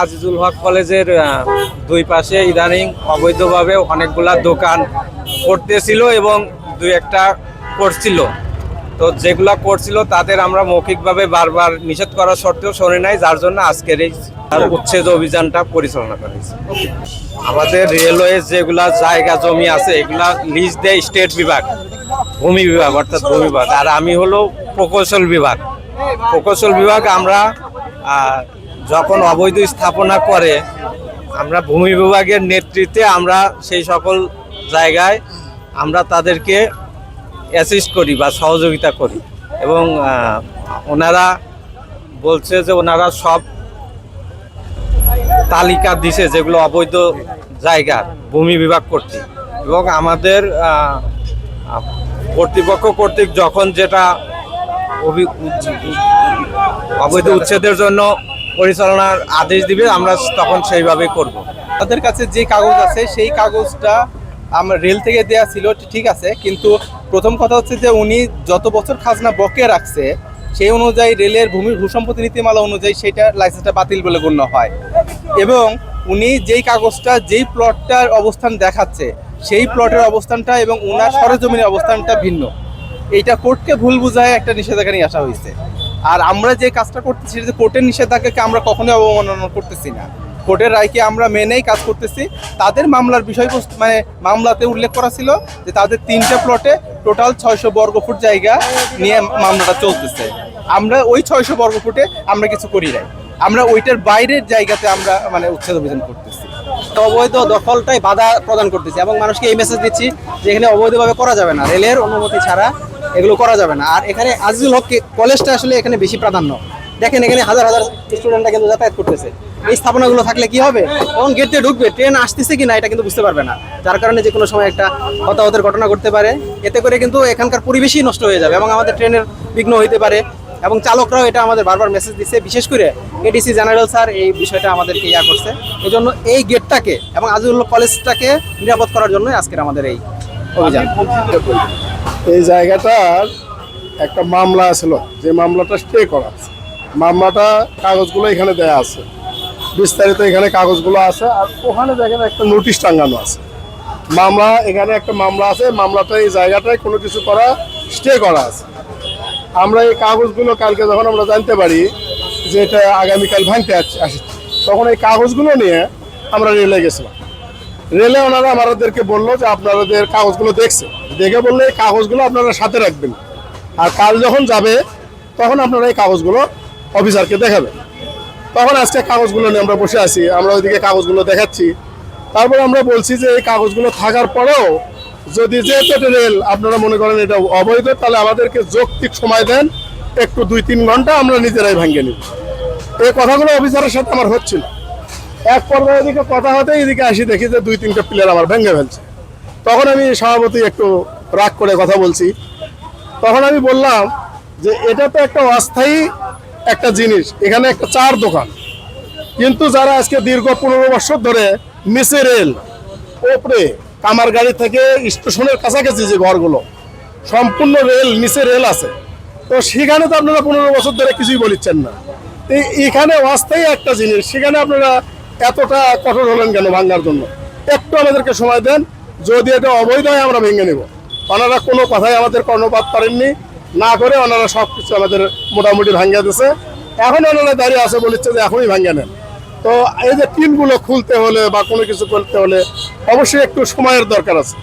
আজিজুল হক কলেজের দুই পাশে ইদানিং অবৈধভাবে অনেকগুলা দোকান করতেছিল এবং দুই একটা করছিল। তো যেগুলা করছিল তাদের আমরা মৌখিকভাবে বারবার নিষেধ করা সত্ত্বেও শোনে নাই, যার জন্য আজকের এই উচ্ছেদ অভিযানটা পরিচালনা করা হয়েছে। আমাদের রেলওয়ে যেগুলা জায়গা জমি আছে, এগুলা লিজ দেয় স্টেট বিভাগ। ভূমি বিভাগ, অর্থাৎ ভূমি বিভাগ। আর আমি হলো প্রকৌশল বিভাগ। প্রকৌশল বিভাগ আমরা যখন অবৈধ স্থাপনা করে, আমরা ভূমি বিভাগের নেতৃত্বে আমরা সেই সকল জায়গায় আমরা তাদেরকে অ্যাসিস্ট করি বা সহযোগিতা করি। এবং ওনারা বলছে যে ওনারা সব তালিকা দিছে যেগুলো অবৈধ জায়গা, ভূমি বিভাগ কর্তৃক। এবং আমাদের কর্তৃপক্ষ কর্তৃক যখন যেটা অবৈধ উচ্ছেদের জন্য পরিচালনার আদেশ দিবে, আমরা তখন সেইভাবে করব। তাদের কাছে যে কাগজ আছে, সেই কাগজটা আমার রেল থেকে দেয়া ছিল ঠিক আছে, কিন্তু প্রথম কথা হচ্ছে যে উনি যত বছর খাজনা বকে রাখছে, সেই অনুযায়ী রেলের ভূমি, ভূসম্পত্তি নীতিমালা অনুযায়ী সেটা লাইসেন্সটা বাতিল বলে গণ্য হয়। এবং উনি যেই কাগজটা, যেই প্লটটার অবস্থান দেখাচ্ছে সেই প্লটের অবস্থানটা এবং উনার সরজমিনের অবস্থানটা ভিন্ন। এইটা কোর্টকে ভুল বুঝায় একটা নিষেধাজ্ঞা নিয়ে আসা হয়েছে। আর আমরা যে কাজটা করতেছি, সেটা যে কোর্টের নিষেধাজ্ঞাকে আমরা কখনোই অবমাননা করতেছি না। কোর্টের রায়কে আমরা মেনেই কাজ করতেছি। তাদের মামলার বিষয়বস্তু মানে মামলাতে উল্লেখ করা ছিল যে তাদের তিনটে প্লটে টোটাল ছয়শো বর্গ ফুট জায়গা নিয়ে মামলাটা চলতেছে। আমরা ওই ছয়শো বর্গ ফুটে আমরা কিছু করি নাই। আমরা ওইটার বাইরের জায়গাতে আমরা মানে উচ্ছেদ অভিযান করতেছি। অবৈধ দখলটাই বাধা প্রদান করতেছি এবং মানুষকে এই মেসেজ দিচ্ছি যে এখানে অবৈধভাবে করা যাবে না। রেলের অনুমতি ছাড়া এগুলো করা যাবে না। আর এখানে আজিজুল হক কলেজটা আসলে এখানে বেশি প্রাধান্য। দেখেন এখানে হাজার হাজার স্টুডেন্টরা কিন্তু যাতায়াত করতেছে। এই স্থাপনাগুলো থাকলে কি হবে? এবং গেট ঢুকবে ট্রেন আসতেছে কি না এটা কিন্তু বুঝতে পারবে না। যার কারণে যে কোনো সময় একটা হতাহতের ঘটনা ঘটতে পারে। এতে করে কিন্তু এখানকার পরিবেশই নষ্ট হয়ে যাবে এবং আমাদের ট্রেনের বিঘ্ন হইতে পারে। এবং চালকরাও এটা আমাদের বারবার মেসেজ দিচ্ছে বিশেষ করে এডিসি জেনারেল স্যার এই বিষয়টা আমাদেরকে ইয়া করছে। এই জন্য এই গেটটাকে এবং আজিজুল কলেজটাকে নিরাপদ করার জন্য আজকের আমাদের এই অভিযান। এই জায়গাটার একটা মামলা ছিল যে মামলাটা স্টে করা আছে। মামলাটা কাগজগুলো এখানে দেয়া আছে। বিস্তারিত এখানে কাগজগুলো আছে আর ওখানে দেখেন একটা নোটিশ টাঙ্গানো আছে। মামলা এখানে একটা মামলা আছে। মামলাটা এই জায়গাটায় কোনো কিছু করা স্টে করা আছে। আমরা এই কাগজগুলো কালকে যখন আমরা জানতে পারি যে এটা আগামীকাল ভাঙতে আস- আসছে, তখন এই কাগজগুলো নিয়ে আমরা রেলে গেছিলাম। রেলে ওনারা আমাদেরকে বলল যে আপনাদের কাগজগুলো দেখছে। দেখে বললে এই কাগজগুলো আপনারা সাথে রাখবেন। আর কাল যখন যাবে, তখন আপনারা এই কাগজগুলো অফিসারকে দেখাবেন। তখন আজকে কাগজগুলো নিয়ে আমরা বসে আছি, আমরা ওইদিকে কাগজগুলো দেখাচ্ছি। তারপর আমরা বলছি যে এই কাগজগুলো থাকার পরেও যদি যেহেতু রেল আপনারা মনে করেন এটা অবৈধ, তাহলে আমাদেরকে যৌক্তিক সময় দেন। একটু দুই তিন ঘণ্টা আমরা নিজেরাই ভাঙিয়ে নিব। এই কথাগুলো অফিসারের সাথে আমার হচ্ছিল। এক পর্যায়ে এদিকে কথা হতে, এদিকে আসি, দেখি যে দুই তিনটা প্লেয়ার আমার ভেঙে ফেলছে। তখন আমি সভাপতি একটু রাগ করে কথা বলছি। তখন আমি বললাম যে এটা তো একটা অস্থায়ী একটা জিনিস, এখানে একটা চার দোকান। কিন্তু যারা আজকে দীর্ঘ পনেরো বছর ধরে মিসে রেল, ওপরে কামার গাড়ি থেকে স্টেশনের কাছাকাছি যে ঘরগুলো, সম্পূর্ণ রেল, নিচে রেল আছে। তো সেখানে তো আপনারা পনেরো বছর ধরে কিছুই বলিচ্ছেন না। এখানে অস্থায়ী একটা জিনিস, সেখানে আপনারা এতটা কঠোর হলেন কেন ভাঙার জন্য? একটু আমাদেরকে সময় দেন, যদি এটা অবৈধ হয় আমরা ভেঙে নেব। ওনারা কোনো কথাই আমাদের কর্ণপাত করেননি, না করে ওনারা সব কিছু আমাদের মোটামুটি ভাঙিয়ে দিছে এখন ওনারা দাঁড়িয়ে আছে বলেছে যে এখনই ভাঙিয়ে নেন। তো এই যে পিনগুলো খুলতে হলে বা কোনো কিছু করতে হলে অবশ্যই একটু সময়ের দরকার আছে।